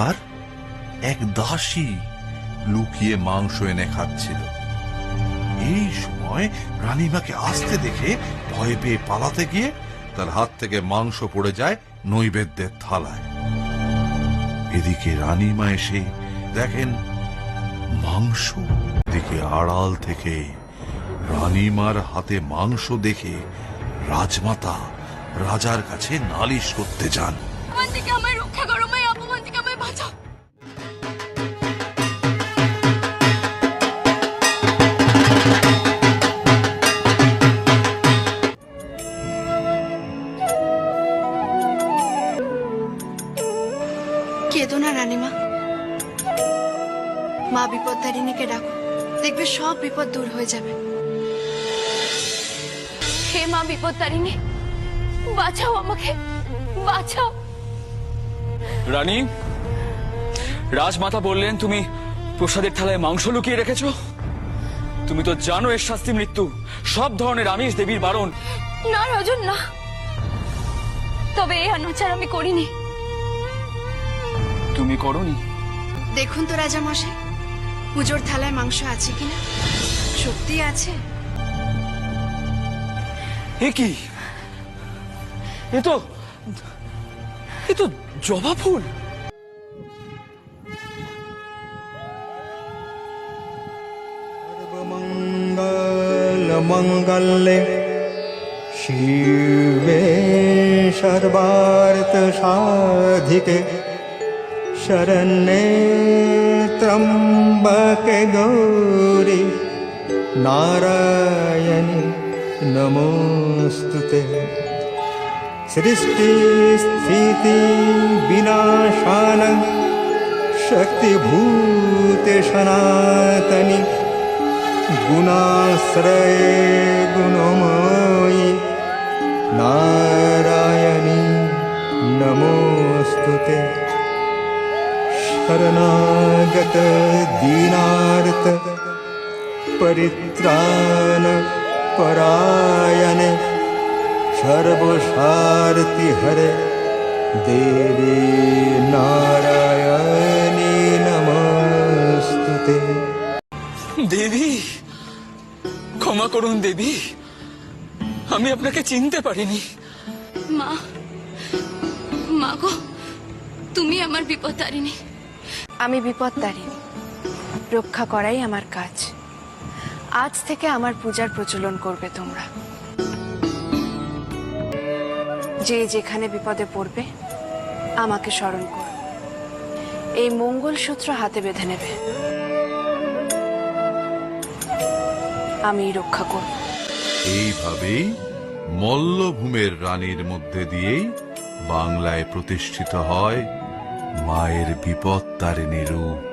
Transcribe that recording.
একবার এক দাসী লুকিয়ে মাংস এনে খাচ্ছিল। এই সময় রানীমাকে আসতে দেখে ভয় পেয়ে পালাতে গিয়ে তার হাত থেকে মাংস পড়ে যায় নৈবেদ্যের থালায়। এদিকে রানীমা এসে দেখেন মাংস দিকে আড়াল থেকে রানীমার হাতে মাংস দেখে রাজমাতা রাজার কাছে নালিশ করতে যান। আমায় রক্ষা করো কেঁদো না রানীমা। মা বিপদদারিণীকে ডাকো। দেখবে সব বিপদ দূর হয়ে যাবে। হে মা বিপদতারিণী বাঁচাও আমাকে বাঁচাও। রানী রাজমাতা বললেন তুমি প্রসাদের থালায় মাংস লুকিয়ে রেখেছো? তুমি তো জানো এর শাস্তি মৃত্যু। সব ধরনের আমিষ দেবীর বারণ। না রজন না। তবে এই অনাচার আমি করিনি। তুমি করনি। দেখুন তো রাজা মশাই পুজোর থালায় মাংস আছে কিনা? সত্যি আছে? এ কি? এ তো এ তো জবা ফুল। মঙ্গলে শিবে সর্বার্থ সাধিকে शरण्ये त्र्यम्बके गौरि नारायणि नमोऽस्तु ते। सृष्टिस्थिति विनाशान शक्तिभूते सनातनि गुणाश्रये गुणमयि नारायणी नमोऽस्तु ते शरणागत दीनार्थ परित्राण परायणे सर्वसारथि हरे देवी नारायणी नमोऽस्तु ते দেবী ক্ষমা করুন দেবী আমি আপনাকে চিনতে পারিনি মা মা গো তুমি আমার বিপদতারিণী আমি বিপদ বিপদদারিণী রক্ষা করাই আমার কাজ। আজ থেকে আমার পূজার প্রচলন করবে তোমরা। যে যেখানে বিপদে পড়বে, আমাকে স্মরণ কর। এই মঙ্গল সূত্র হাতে বেঁধে নেবে। আমি রক্ষা করব। এইভাবেই মল্লভূমের রানীর মধ্যে দিয়েই বাংলায় প্রতিষ্ঠিত হয় মায়ের বিপদ তারিণী রূপ